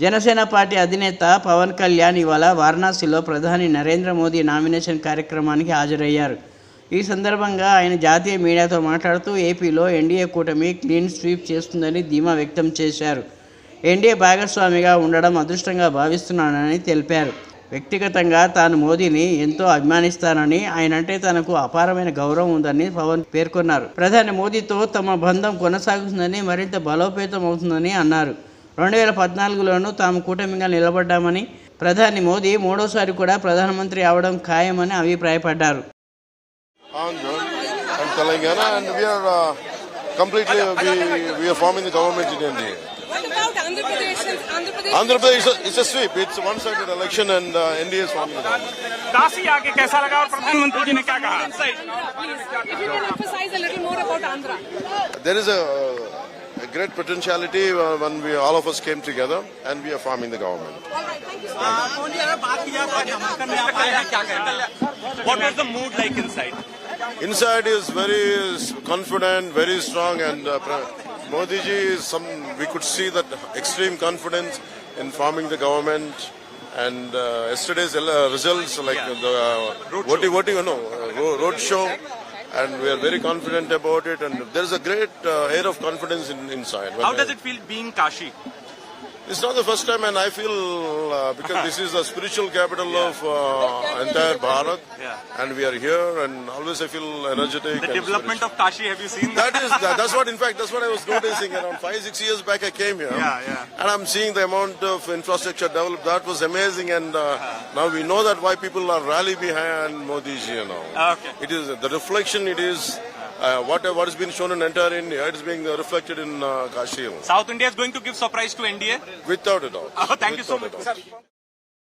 Janasena party అధినేత పవన్ కళ్యాణ్ ఇవాళ వారణాసిలో ప్రధాని నరేంద్ర మోదీ నామినేషన్ కార్యక్రమానికి హాజరయ్యారు. ఈ సందర్భంగా ఆయన జాతీయ మీడియాతో మాట్లాడుతూ ఏపీలో ఎన్డీఏ కూటమి క్లీన్ స్వీప్ చేస్తుందని ధీమా వ్యక్తం చేశారు. ఎన్డీఏ భాగస్వామిగా ఉండడం అదృష్టంగా భావిస్తున్నానని తెలిపారు. వ్యక్తిగతంగా తాను మోదీని ఎంతో అభిమానిస్తానని ఆయనంటే తనకు అపారమైన గౌరవం ఉందని పవన్ పేర్కొన్నారు. ప్రధాని మోదీతో తమ బంధం కొనసాగుతుందని మరింత బలోపేతం అవుతుందని అన్నారు. రెండు వేల పద్నాలుగులోనూ తాము కూటమిగా నిలబడ్డామని ప్రధాని మోదీ మూడోసారి కూడా ప్రధానమంత్రి అవడం ఖాయమని అభిప్రాయపడ్డారు Andhra and Telangana, and we are uh, completely we, we are forming the government in India. What about Andhra Pradesh? Andhra Pradesh. Andhra Pradesh is a, it's a sweep. It's a one-sided election, and uh, India is forming the government. Kashi आके कैसा लगा और प्रधानमंत्री जी ने क्या कहा Please, if you great potentiality uh, when we all of us came together, and we are forming the government. All right, thank you so much. What was the mood like inside? Inside is very confident, very strong, and uh, Pra- Modi ji is some. We could see that extreme confidence in forming the government. And uh, yesterday's results, like the uh, voting, voting, no, uh, road show, and we are very confident about it. And there is a great uh, air of confidence in, inside. How does it feel being Kashi? It's not the first time, and I feel uh, because this is the spiritual capital of uh, entire Bharat, Yeah. and we are here, and always I feel energetic. The development of Kashi, have you seen That is that, that's what in fact that's what I was noticing around five six years back I came here Yeah, yeah. and I'm seeing the amount of infrastructure developed that was amazing and uh, now we know that why people are rally behind Modi ji you know Okay. it is the reflection it is uh, what what has been shown in entire India it is being uh, reflected in uh, Kashi South India is going to give surprise to NDA? without a doubt Oh, thank you so much.